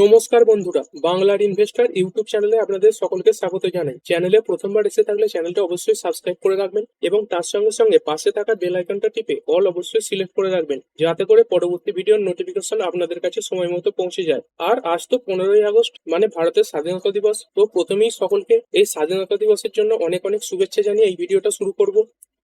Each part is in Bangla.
নমস্কার বন্ধুরা, বাংলার ইনভেস্টর ইউটিউব চ্যানেলে আপনাদের সকলকে স্বাগত জানাই। চ্যানেলে প্রথমবার এসে থাকলে চ্যানেলটা অবশ্যই সাবস্ক্রাইব করে রাখবেন এবং তার সঙ্গে সঙ্গে পাশে থাকা বেল আইকনটা টিপে অল অবশ্যই সিলেক্ট করে রাখবেন, যাতে করে পরবর্তী ভিডিওর নোটিফিকেশন আপনাদের কাছে সময় মতো পৌঁছে যায়। আর আজ তো পনেরোই আগস্ট মানে ভারতের স্বাধীনতা দিবস, তো প্রথমেই সকলকে এই স্বাধীনতা দিবসের জন্য অনেক অনেক শুভেচ্ছা জানিয়ে এই ভিডিওটা শুরু করব।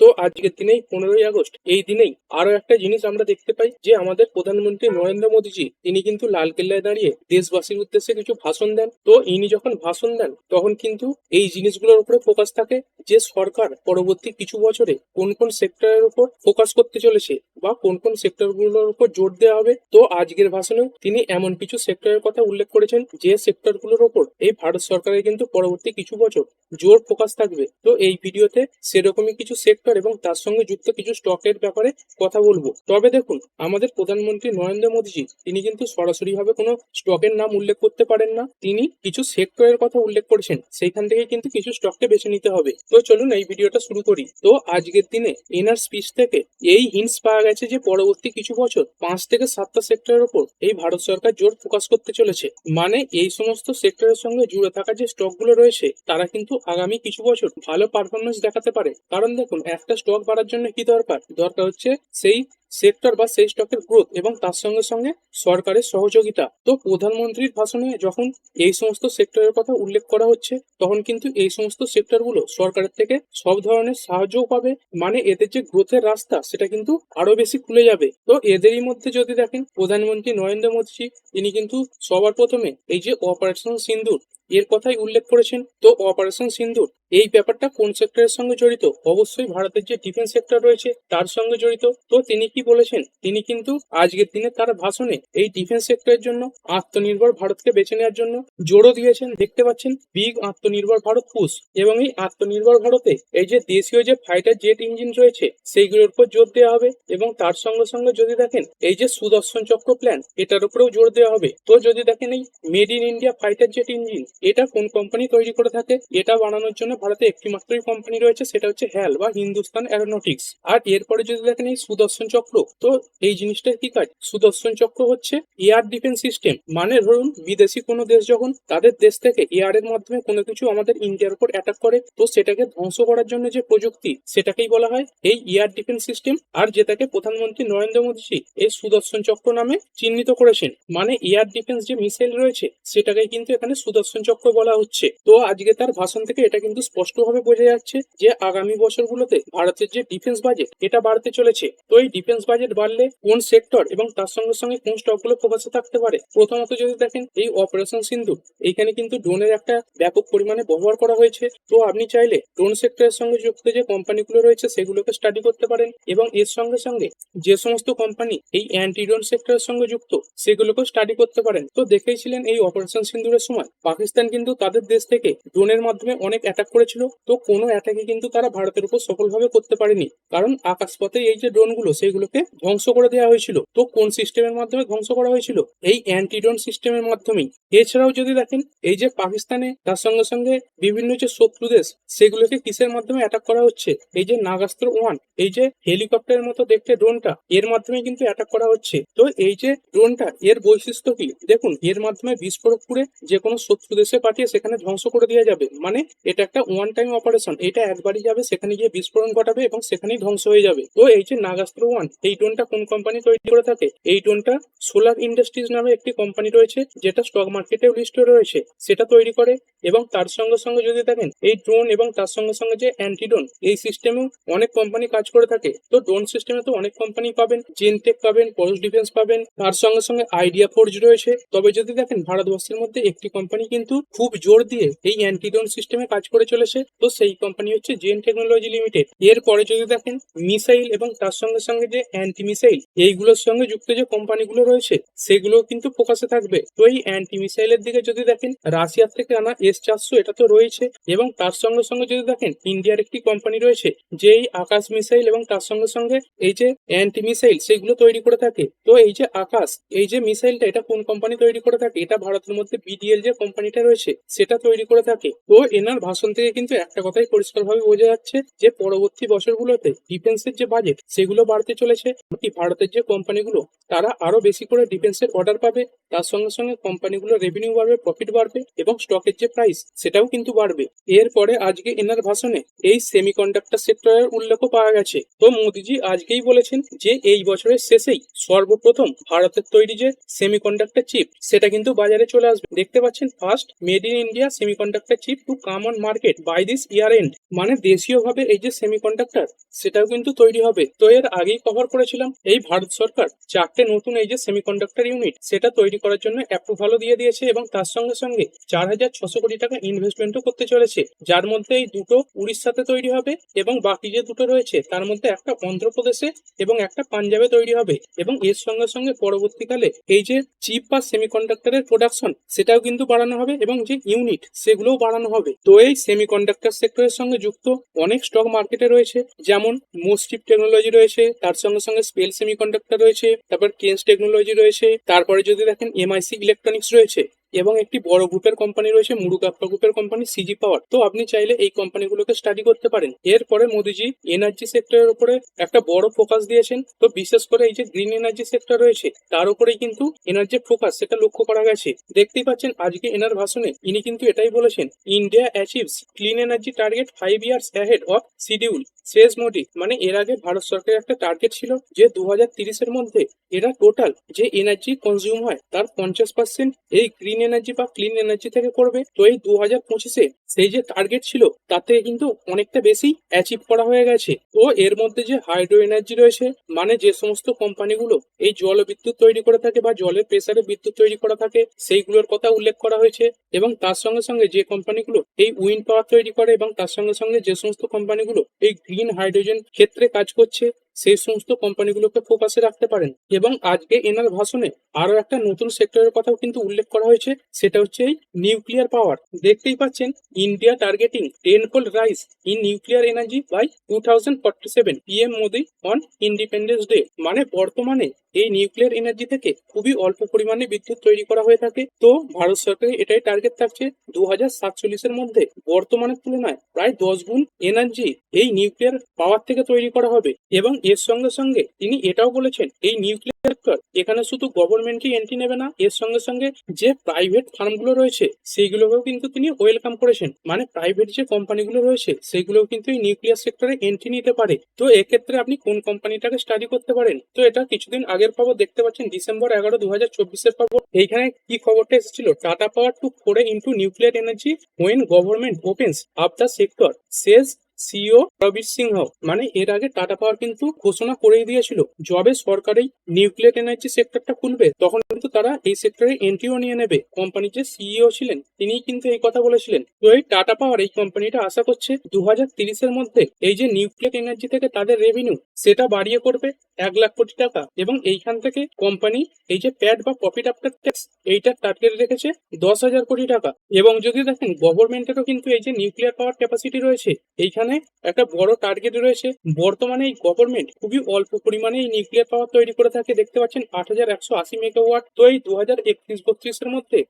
তো আজকের দিনেই পনেরোই আগস্ট, এই দিনেই আরও একটা জিনিস আমরা দেখতে পাই যে আমাদের প্রধানমন্ত্রী নরেন্দ্র মোদীজি, তিনি কিন্তু লালকেল্লায় দাঁড়িয়ে দেশবাসীর উদ্দেশ্যে কিছু ভাষণ দেন। তো ইনি যখন ভাষণ দেন, তখন কিন্তু এই জিনিসগুলোর উপরে ফোকাস থাকে যে সরকার পরবর্তী কিছু বছরে কোন কোন সেক্টরের উপর ফোকাস করতে চলেছে বা কোন কোন সেক্টরগুলোর উপর জোর দেওয়া হবে। তো আজকের ভাষণেও তিনি এমন কিছু সেক্টরের কথা উল্লেখ করেছেন যে সেক্টরগুলোর উপর এই ভারত সরকারের কিন্তু পরবর্তী কিছু বছর জোর ফোকাস থাকবে। তো এই ভিডিওতে সেরকমই কিছু সেক্টর এবং তার সঙ্গে যুক্ত কিছু স্টকের ব্যাপারে কথা বলব। তবে দেখুন, আমাদের প্রধানমন্ত্রী নরেন্দ্র মোদীজি, তিনি কিন্তু সরাসরি ভাবে কোনো স্টকের নাম উল্লেখ করতে পারেন না। তিনি কিছু সেক্টরের কথা উল্লেখ করেছেন, সেইখান থেকে কিন্তু কিছু স্টককে বেছে নিতে হবে। তো চলুন এই ভিডিওটা শুরু করি। তো আজকের দিনে এনার স্পিচ থেকে এই হিন্টস পাওয়া গেছে যে পরবর্তী কিছু বছর পাঁচ থেকে সাতটা সেক্টরের উপর এই ভারত সরকার জোর ফোকাস করতে চলেছে। মানে এই সমস্ত সেক্টরের সঙ্গে জুড়ে থাকা যে স্টকগুলো রয়েছে, তারা কিন্তু আগামী কিছু বছর ভালো পারফরমেন্স দেখাতে পারে। কারণ দেখুন একটা স্টক বাড়ার জন্য কি দরকার? দরকার হচ্ছে সেই সেক্টর বা সেই স্টকের গ্রোথ এবং তার সঙ্গে সঙ্গে সরকারের সহযোগিতা। তো প্রধানমন্ত্রীর ভাষণে যখন এই সমস্ত সেক্টরের কথা উল্লেখ করা হচ্ছে, তখন কিন্তু এই সমস্ত সেক্টরগুলো সরকারের থেকে সব ধরনের সাহায্যও পাবে। মানে এদের যে গ্রোথের রাস্তা, সেটা কিন্তু আরও বেশি খুলে যাবে। তো এদেরই মধ্যে যদি দেখেন, প্রধানমন্ত্রী নরেন্দ্র মোদী তিনি কিন্তু সবার প্রথমে এই যে অপারেশন সিন্দুর, এর কথাই উল্লেখ করেছেন। তো অপারেশন সিন্দুর এই ব্যাপারটা কোন সেক্টরের সঙ্গে জড়িত? অবশ্যই ভারতের যে ডিফেন্স সেক্টর রয়েছে, তার সঙ্গে জড়িত। তো তিনি কি বলেছেন? তিনি কিন্তু আজকের দিনে তার ভাষণে এই ডিফেন্স সেক্টরের জন্য, আত্মনির্ভর ভারতকে বেছে নেওয়ার জন্য জোরও দিয়েছেন। দেখতে পাচ্ছেন বিগ আত্মনির্ভর ভারত পুশ এবং এই আত্মনির্ভর ভারতে এই যে দেশীয় যে ফাইটার জেট ইঞ্জিন রয়েছে, সেইগুলোর উপর জোর দেওয়া হবে এবং তার সঙ্গে সঙ্গে যদি দেখেন, এই যে সুদর্শন চক্র প্ল্যান এটার উপরেও জোর দেওয়া হবে। তো যদি দেখেন এই made in India fighter jet engine এটা কোন কোম্পানি তৈরি করে থাকে? এটা বানানোর জন্য ভারতে একটি মাত্রই কোম্পানি রয়েছে, সেটা হচ্ছে হ্যাল বা হিন্দুস্তান অ্যারোনটিক্স আর এরপরে যদি দেখেন এই সুদর্শন চক্র, তো এই জিনিসটার কি কাজ? সুদর্শন চক্র হচ্ছে এয়ার ডিফেন্স সিস্টেম মানে ধরুন, বিদেশি কোনো দেশ যখন তাদের দেশ থেকে এয়ারের মাধ্যমে কোনো কিছু আমাদের ইন্ডিয়ার উপর অ্যাটাক করে, তো সেটাকে ধ্বংস করার জন্য যে প্রযুক্তি, সেটাকেই বলা হয় এই এয়ার ডিফেন্স সিস্টেম আর যেটাকে প্রধানমন্ত্রী নরেন্দ্র মোদী এই সুদর্শন চক্র নামে চিহ্নিত করেছেন মানে এয়ার ডিফেন্স যে মিসাইল রয়েছে সেটাকে কিন্তু এখানে সুদর্শন চক্র বলা হচ্ছে। তো আজকে তার ভাষণ থেকে এটা কিন্তু স্পষ্টভাবে বোঝা যাচ্ছে যে আগামী বছরগুলোতে ভারতের যে ডিফেন্স বাজেট এটা বাড়তে চলেছে। তো এই ডিফেন্স বাজেট বাড়লে কোন সেক্টর এবং তার সঙ্গে সঙ্গে কোন স্টকগুলো ফোকাসে থাকতে পারে? প্রথমত যদি দেখেন, এই অপারেশন সিন্ধু এইখানে কিন্তু ড্রোনের একটা ব্যাপক পরিমাণে ব্যবহার করা হয়েছে। তো আপনি চাইলে ড্রোন সেক্টরের সঙ্গে যুক্ত যে কোম্পানিগুলো রয়েছে, সেগুলোকে স্টাডি করতে পারেন এবং এর সঙ্গে সঙ্গে যে সমস্ত কোম্পানি এই অ্যান্টি ড্রোন সেক্টরের সঙ্গে যুক্ত, সেগুলোকেও স্টাডি করতে পারেন। তো দেখেইছিলেন এই অপারেশন সিন্ধুরের সময়, পাকিস্তান কিন্তু তাদের দেশ থেকে ড্রোনের মাধ্যমে অনেক অ্যাটাক করেছিল। তো কোনো অ্যাটাকে কিন্তু তারা ভারতের উপর সফলভাবে করতে পারেনি। কারণ আকাশপথে এই যে ড্রোনগুলো সেইগুলোকে ধ্বংস করে দেওয়া হয়েছিল। তো কোন সিস্টেমের মাধ্যমে ধ্বংস করা হয়েছিল? এই অ্যান্টি ড্রোন সিস্টেমের মাধ্যমেই। এছাড়াও যদি দেখেন, এই যে পাকিস্তানে, তার সঙ্গে সঙ্গে বিভিন্ন যে শত্রু দেশ, সেগুলোকে কিসের মাধ্যমে অ্যাটাক করা হচ্ছে? এই যে নাগাস্ত্র ওয়ান এই যে হেলিকপ্টারের মতো দেখতে ড্রোনটা এর মাধ্যমে কিন্তু অ্যাটাক করা হচ্ছে। তো এই যে ড্রোনটা এর বৈশিষ্ট্য কি? দেখুন, এর মাধ্যমে বিস্ফোরক করে যে কোনো শত্রু দেশে পাঠিয়ে সেখানে ধ্বংস করে দেওয়া যাবে। মানে এটা একটা ওয়ান টাইম অপারেশন এটা একবারই যাবে, সেখানে গিয়ে বিস্ফোরণ ঘটাবে এবং সেখানেই ধ্বংস হয়ে যাবে। তো এই যে নাগাস্ত্র ওয়ান এই ড্রোনটা কোন কোম্পানি তৈরি করে থাকে? এই ড্রোনটা সোলার ইন্ডাস্ট্রিজ নামে একটি কোম্পানি রয়েছে, যেটা স্টক মার্কেটেও লিস্টে রয়েছে, সেটা তৈরি করে এবং তার সঙ্গে সঙ্গে যদি দেখেন, এই ড্রোন এবং তার সঙ্গে সঙ্গে যে অ্যান্টিড্রোন এই সিস্টেমেও অনেক কোম্পানি কাজ করে থাকে। তো ড্রোন সিস্টেমে তো অনেক কোম্পানি পাবেন জেনটেক পাবেন পরশ ডিফেন্স পাবেন, তার সঙ্গে সঙ্গে আইডিয়া ফোর্জ রয়েছে। তবে যদি দেখেন, ভারতবর্ষের মধ্যে একটি কোম্পানি কিন্তু খুব জোর দিয়ে এই অ্যান্টিড্রোন সিস্টেমে কাজ করে চলেছে তো সেই কোম্পানি হচ্ছে জেন টেকনোলজি লিমিটেড এরপরে যদি দেখেন মিসাইল এবং তার সঙ্গে সঙ্গে যে অ্যান্টি মিসাইল এইগুলোর সঙ্গে যুক্ত যে কোম্পানিগুলো রয়েছে সেগুলো কিন্তু ফোকাসে থাকবে। তো এই অ্যান্টি মিসাইলের দিকে যদি দেখেন রাশিয়ার থেকে আনা এস চারশো এটা তো রয়েছে, এবং তার সঙ্গে সঙ্গে যদি দেখেন, ইন্ডিয়ার একটি কোম্পানি রয়েছে যে এই আকাশ মিসাইল এবং তার সঙ্গে সঙ্গে এই যে অ্যান্টি মিসাইল সেগুলো তৈরি করে থাকে। তো এই যে আকাশ, এই যে মিসাইলটা এটা কোন কোম্পানি তৈরি করে থাকে? এটা ভারতের মধ্যে বিডিএল যে কোম্পানিটা রয়েছে, সেটা তৈরি করে থাকে। তো এনার ভাষণ থেকে কিন্তু একটা কথাই পরিষ্কারভাবে বোঝা যাচ্ছে যে পরবর্তী বছরগুলোতে ডিফেন্সের যে বাজেট সেগুলো বাড়তে চলেছে। ভারতের যে কোম্পানিগুলো তারা আরও বেশি করে ডিফেন্সের অর্ডার পাবে। তার সঙ্গে সঙ্গে কোম্পানিগুলোর রেভিনিউ বাড়বে প্রফিট বাড়বে এবং স্টকের যে প্রাইস সেটাও কিন্তু বাড়বে। এরপরে আজকে এনার ভাষণে এই সেমিকন্ডাক্টর সেক্টরের উল্লেখও পাওয়া গেছে। তো মোদিজি আজকেই বলেছেন যে এই বছরের শেষেই সর্বপ্রথম ভারতের তৈরি যে সেমিকন্ডাক্টর চিপ সেটা কিন্তু বাজারে চলে আসবে। দেখতে পাচ্ছেন first made in India semiconductor chip to come on market by this year end মানে দেশীয়ভাবে এই যে সেমিকন্ডাক্টর সেটাও কিন্তু তৈরি হবে। তো এর আগেই কভার করেছিলাম এই ভারত সরকার, চারটে নতুন এই যে সেমিকন্ডাক্টর ইউনিট সেটা তৈরি করার জন্য অ্যাপ্রুভালও দিয়ে দিয়েছে এবং তার সঙ্গে সঙ্গে চার হাজার ছশো কোটি টাকা ইনভেস্টমেন্টও করতে চলেছে। যার মধ্যে এই দুটো উড়িষ্যাতে তৈরি হবে এবং বাকি যে দুটো রয়েছে, তার মধ্যে একটা অন্ধ্রপ্রদেশে এবং একটা পাঞ্জাবে তৈরি হবে এবং এর সঙ্গে সঙ্গে পরবর্তীকালে এই যে চিপ বা সেমিকন্ডাক্টরের প্রোডাকশন সেটাও কিন্তু বাড়ানো হবে এবং যে ইউনিট সেগুলোও বাড়ানো হবে। তো এই সেমিকন্ডাক্টর সেক্টরের সঙ্গে যুক্ত অনেক স্টক মার্কেটে রয়েছে। যেমন মোস্টিভ টেকনোলজি রয়েছে, তার সঙ্গে সঙ্গে স্পেল সেমিকন্ডাক্টর রয়েছে, তারপর কেন্স টেকনোলজি রয়েছে, তারপরে যদি দেখেন এমআইসি ইলেকট্রনিক্স রয়েছে। এবং একটি বড় গ্রুপের কোম্পানি রয়েছে মুরুগাপ্পা গ্রুপের কোম্পানি সিজি পাওয়ার তো আপনি চাইলে এই কোম্পানিগুলোকে স্টাডি করতে পারেন। এরপরে মোদিজি এনার্জি সেক্টরের উপরে একটা বড় ফোকাস দিয়েছেন। তো বিশেষ করে এই যে গ্রিন এনার্জি সেক্টর রয়েছে, তার উপরেই কিন্তু এনার্জি ফোকাস সেটা লক্ষ্য করা গেছে। দেখতেই পাচ্ছেন, আজকে এনার ভাষণে ইনি কিন্তু এটাই বলেছেন India achieves clean energy target five years ahead of schedule শেষ মোদি মানে এর আগে ভারত সরকারের একটা টার্গেট ছিল যে দু হাজার মধ্যে এরা টোটাল যে এনার্জি কনজিউম হয়, তার পঞ্চাশ পার্সেন্ট এই গ্রিন এনার্জি বা ক্লিন এনার্জি থেকে করবে। তো এই দু হাজার পঁচিশে সেই যে টার্গেট ছিল, তাতে কিন্তু অনেকটা বেশি অ্যাচিভ করা হয়ে গেছে। তো এর মধ্যে যে হাইড্রো এনার্জি রয়েছে মানে যে সমস্ত কোম্পানিগুলো এই জল বিদ্যুৎ তৈরি করে থাকে বা জলের প্রেসারে বিদ্যুৎ তৈরি করা থাকে, সেইগুলোর কথা উল্লেখ করা হয়েছে এবং তার সঙ্গে সঙ্গে যে কোম্পানিগুলো এই উইন্ড পাওয়ার তৈরি করে এবং তার সঙ্গে সঙ্গে যে সমস্ত কোম্পানিগুলো এই গ্রিন হাইড্রোজেন ক্ষেত্রে কাজ করছে সেই সমস্ত কোম্পানিগুলোকে ফোকাসে রাখতে পারেন। এবং আজকে এনার ভাষণে আরও একটা নতুন সেক্টরের কথাও কিন্তু উল্লেখ করা হয়েছে, সেটা হচ্ছে এই নিউক্লিয়ার পাওয়ার দেখতেই পাচ্ছেন India targeting ten fold rise in nuclear energy by two thousand forty seven PM Modi on Independence Day মানে বর্তমানে এই নিউক্লিয়ার এনার্জি থেকে খুবই অল্প পরিমাণে বিদ্যুৎ তৈরি করা হয়ে থাকে। তো ভারত সরকারের এটাই টার্গেট থাকছে দু হাজার সাতচল্লিশের মধ্যে। বর্তমানের তুলনায় প্রায় দশ গুণ এনার্জি এই নিউক্লিয়ার পাওয়ার থেকে তৈরি করা হবে। এবং এর সঙ্গে সঙ্গে তিনি এটাও বলেছেন, এই নিউক্লিয়ার সেক্টর এখানে শুধু গভর্নমেন্টই এন্ট্রি নেবে না, এর সঙ্গে সঙ্গে যে প্রাইভেট ফার্মগুলো রয়েছে, সেইগুলোকেও কিন্তু তিনি ওয়েলকাম করেছেন। মানে প্রাইভেট যে কোম্পানিগুলো রয়েছে, সেইগুলোও কিন্তু এই নিউক্লিয়ার সেক্টরে এন্ট্রি নিতে পারে। তো এক্ষেত্রে আপনি কোন কোম্পানিটাকে স্টাডি করতে পারেন? তো এটা কিছুদিন আগের খবর দেখতে পাচ্ছেন ডিসেম্বর এগারো দু হাজার চব্বিশের খবর। এইখানে কি খবরটা এসেছিল? Tata power to foray into nuclear energy when government opens up the sector says CEO Praveer Sinha. মানে এর আগে টাটা পাওয়ার কিন্তু ঘোষণা করেই দিয়েছিল, যবে সরকারি নিউক্লিয়ার এনার্জি সেক্টরটা খুলবে, তখন কিন্তু তারা এই সেক্টরে এন্ট্রিও নিয়ে নেবে। কোম্পানির যে সিইও ছিলেন তিনি কিন্তু এই কথা বলেছিলেন। তো এই টাটা পাওয়ার এই কোম্পানিটা আশা করছে দু তিরিশের মধ্যে এই যে নিউক্লিয়ার এনার্জি থেকে তাদের রেভিনিউ সেটা বাড়িয়ে করবে এক লাখ কোটি টাকা। এবং এইখান থেকে কোম্পানি এই যে প্যাড বা প্রফিট আফটার ট্যাক্স এইটার টার্গেট রেখেছে দশ হাজার কোটি টাকা। এবং যদি দেখেন গভর্নমেন্টেরও কিন্তু এই যে নিউক্লিয়ার পাওয়ার ক্যাপাসিটি রয়েছে, এইখানে একটা বড় টার্গেট রয়েছে। বর্তমানে এই গভর্নমেন্ট খুবই অল্প পরিমাণে এই নিউক্লিয়ার পাওয়ার তৈরি করে থাকে। দেখতে পাচ্ছেন আট হাজার একশো আশি মেগাওয়াট তো এই দু হাজার একত্রিশ বত্রিশের মধ্যে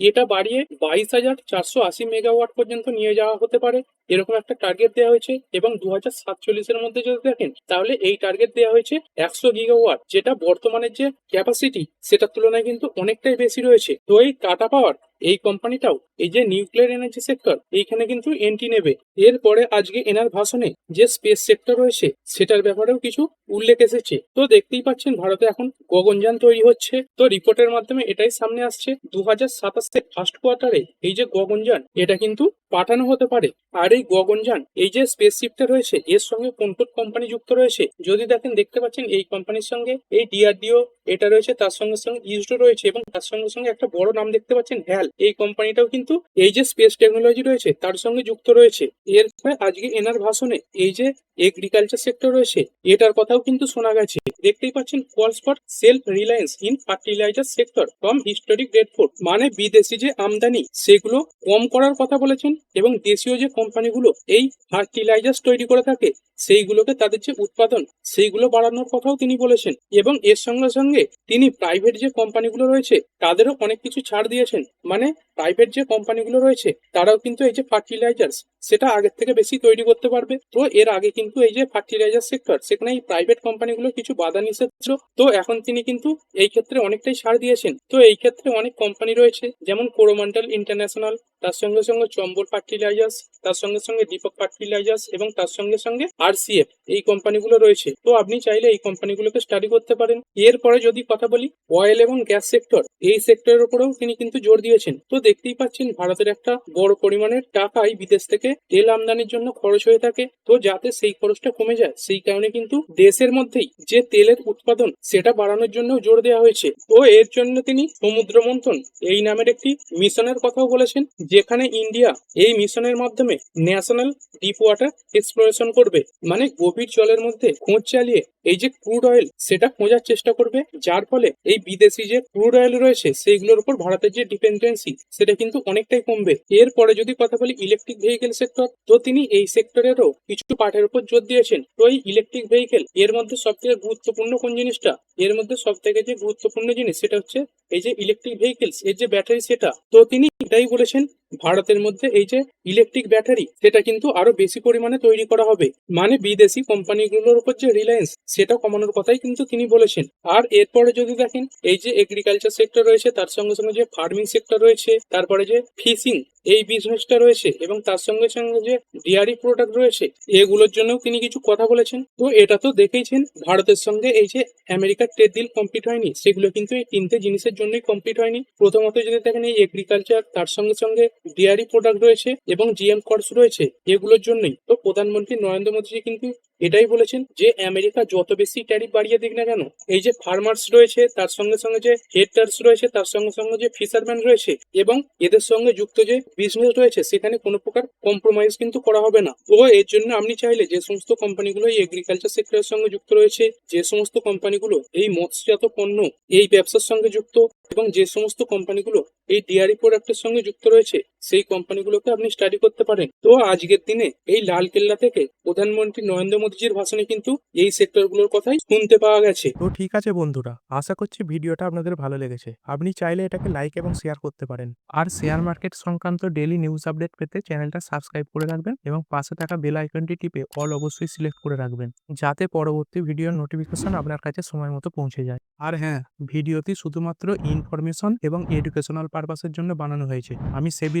এটা বাড়িয়ে বাইশ হাজার চারশো আশি মেগাওয়াট পর্যন্ত নিয়ে যাওয়া হতে পারে। এরকম একটা টার্গেট দেওয়া হয়েছে। এবং দু হাজার সাতচল্লিশের মধ্যে যদি দেখেন, তাহলে এই টার্গেট দেওয়া হয়েছে একশো গিগাওয়াট যেটা বর্তমানের যে ক্যাপাসিটি সেটার তুলনায় কিন্তু অনেকটাই বেশি রয়েছে। তো এই টাটা পাওয়ার এই কোম্পানিটাও, এই যে নিউক্লিয়ার এনার্জি সেক্টর এইখানে কিন্তু এন্ট্রি নেবে। এরপরে আজকে এনার ভাষণে যে স্পেস সেক্টর রয়েছে, সেটার ব্যাপারেও কিছু উল্লেখ এসেছে। তো দেখতেই পাচ্ছেন, ভারতে এখন গগনযান তৈরি হচ্ছে। তো রিপোর্টের মাধ্যমে এটাই সামনে আসছে। দু হাজার সাতাশে ফার্স্ট কোয়ার্টারে এই যে গগনযান, এটা কিন্তু পাঠানো হতে পারে। আর এই গগনযান, এই যে স্পেস শিপটা রয়েছে, এর সঙ্গে কোন কোন কোম্পানি যুক্ত রয়েছে। যদি দেখেন, দেখতে পাচ্ছেন, এই কোম্পানির সঙ্গে এই ডিআরডিও এটা রয়েছে, তার সঙ্গে সঙ্গে ইসরো রয়েছে এবং তার সঙ্গে সঙ্গে একটা বড় নাম দেখতে পাচ্ছেন হ্যাল এই কোম্পানিটাও কিন্তু এই যে স্পেস টেকনোলজি রয়েছে, তার সঙ্গে যুক্ত রয়েছে। এর আজকে এনার ভাষণে এই যে এগ্রিকালচার সেক্টর রয়েছে, এটার কথাও কিন্তু শোনা গেছে। দেখতেই পাচ্ছেন calls for self reliance in fertiliser sector from historic date fort মানে বিদেশি যে আমদানি, সেগুলো কম করার কথা বলেছেন এবং দেশীয় যে কোম্পানিগুলো এই ফার্টিলাইজার তৈরি করে থাকে, সেইগুলোকে তাদের যে উৎপাদন, সেইগুলো বাড়ানোর কথাও তিনি বলেছেন এবং এর সঙ্গে সঙ্গে তিনি প্রাইভেট যে কোম্পানিগুলো রয়েছে, তাদেরও অনেক কিছু ছাড় দিয়েছেন। মানে প্রাইভেট যে কোম্পানিগুলো রয়েছে, তারাও কিন্তু এই যে ফার্টিলাইজার সেটা আগের থেকে বেশি তৈরি করতে পারবে। তো এর আগে কিন্তু এই যে ফার্টিলাইজার সেক্টর সেখানে এই প্রাইভেট কোম্পানিগুলো কিছু বাধা বাধা নিষেধ ছিল তো এখন তিনি কিন্তু এই ক্ষেত্রে অনেকটাই সার দিয়েছেন। তো এই ক্ষেত্রে অনেক কোম্পানি রয়েছে, যেমন কোরোমান্ডাল ইন্টারন্যাশনাল তার সঙ্গে সঙ্গে চম্বল ফার্টিলাইজার্স, তার সঙ্গে সঙ্গে দীপক ফার্টিলাইজার্স এবং তার সঙ্গে সঙ্গে আরসিএফ, এই কোম্পানিগুলো রয়েছে। তো আপনি চাইলে এই কোম্পানিগুলোকে স্টাডি করতে পারেন। এরপরে যদি কথা বলি অয়েল এবং গ্যাস সেক্টর এই সেক্টরের উপরেও তিনি কিন্তু জোর দিয়েছেন। তো দেখতেই পাচ্ছেন, ভারতের একটা বড় পরিমাণের টাকাই বিদেশ থেকে তেল আমদানির জন্য খরচ হয়ে থাকে। তো যাতে সেই খরচটা কমে যায়, সেই কারণে কিন্তু দেশের মধ্যেই যে তেলের উৎপাদন, সেটা বাড়ানোর জন্য জোর দেওয়া হয়েছে। তো এর জন্য তিনি সমুদ্র মন্থন, এই নামের একটি মিশনের কথাও বলেছেন। যেখানে ইন্ডিয়া এই মিশনের মাধ্যমে ন্যাশনাল ডিপ ওয়াটার এক্সপ্লোরেশন করবে মানে গভীর জলের মধ্যে খোঁজ চালিয়ে এই যে ক্রুড অয়েল সেটা খোঁজার চেষ্টা করবে, যার ফলে এই বিদেশি যে ক্রুড অয়েল রয়েছে সেইগুলোর উপর ভারতের যে ডিপেন্ডেন্সি সেটা কিন্তু অনেকটাই কমবে। এরপরে যদি কথা বলি ইলেকট্রিক ভেহিকেল সেক্টর তো তিনি এই সেক্টরেরও কিছু পাঠের উপর জোর দিয়েছেন। তো এই ইলেকট্রিক ভেহিকেল এর মধ্যে সব থেকে গুরুত্বপূর্ণ কোন জিনিসটা? এর মধ্যে সব থেকে যে গুরুত্বপূর্ণ জিনিস সেটা হচ্ছে এই যে ইলেকট্রিক ভেহিকেলস এর যে ব্যাটারি সেটা, তো তিনি এটাই বলেছেন, ভারতের মধ্যে এই যে ইলেকট্রিক ব্যাটারি সেটা কিন্তু আরও বেশি পরিমাণে তৈরি করা হবে। মানে বিদেশি কোম্পানিগুলোর উপর যে রিলায়েন্স সেটা কমানোর কথাই কিন্তু তিনি বলেছেন। আর এরপরে যদি দেখেন, এই যে এগ্রিকালচার সেক্টর রয়েছে, তার সঙ্গে সঙ্গে যে ফার্মিং সেক্টর রয়েছে, তারপরে যে ফিশিং এই বিজনেসটা রয়েছে এবং তার সঙ্গে সঙ্গে যে ডিয়ারি প্রোডাক্ট রয়েছে, এগুলোর জন্য তিনি কিছু কথা বলেছেন। তো এটা তো দেখেইছেন, ভারতের সঙ্গে এই যে আমেরিকার ট্রেড ডিল কমপ্লিট হয়নি, সেগুলো কিন্তু এই তিনটে জিনিসের জন্যই কমপ্লিট হয়নি। প্রথমত যদি দেখেন এই এগ্রিকালচার তার সঙ্গে সঙ্গে ডিয়ারি প্রোডাক্ট রয়েছে এবং জিএম কর্স রয়েছে, এগুলোর জন্যই। তো প্রধানমন্ত্রী নরেন্দ্র মোদীজি কিন্তু এটাই বলেছেন যে আমেরিকা যত বেশি ট্যারিফ বাড়িয়ে দিক না কেন, এই যে ফার্মার্স রয়েছে, তার সঙ্গে সঙ্গে যে হেডার্স রয়েছে, তার সঙ্গে সঙ্গে যে ফিশারম্যান রয়েছে এবং এদের সঙ্গে যুক্ত যে বিজনেস রয়েছে, সেখানে কোনো প্রকার কম্প্রোমাইজ কিন্তু করা হবে না। ও এর জন্য আপনি চাইলে যে সমস্ত কোম্পানিগুলো এই এগ্রিকালচার সেক্টরের সঙ্গে যুক্ত রয়েছে, যে সমস্ত কোম্পানিগুলো এই মৎস্যজাত পণ্য, এই ব্যবসার সঙ্গে যুক্ত এবং যে সমস্ত কোম্পানিগুলো এই ডিয়ারি প্রোডাক্টের সঙ্গে যুক্ত রয়েছে সেই কোম্পানিগুলোকে আপনি স্টাডি করতে পারেন। তো আজকের দিনে এই লাল কেল্লা থেকে প্রধানমন্ত্রী নরেন্দ্র মোদীজির ভাষণে কিন্তু এই সেক্টরগুলোর কথাই শুনতে পাওয়া গেছে। তো ঠিক আছে বন্ধুরা আশা করছি ভিডিওটা আপনাদের ভালো লেগেছে। আপনি চাইলে এটাকে লাইক এবং শেয়ার করতে পারেন। আর শেয়ার মার্কেট সংক্রান্ত ডেলি নিউজ আপডেট পেতে চ্যানেলটা সাবস্ক্রাইব করে রাখবেন এবং পাশে থাকা বেল আইকনটি টিপে অল অবশ্যই সিলেক্ট করে রাখবেন যাতে পরবর্তী ভিডিওর নোটিফিকেশন আপনার কাছে সময় মতো পৌঁছে যায়। আর হ্যাঁ ভিডিওটি শুধুমাত্র ইনফরমেশন এবং এডুকেশনাল পারপাসের জন্য বানানো হয়েছে। আমি সেবি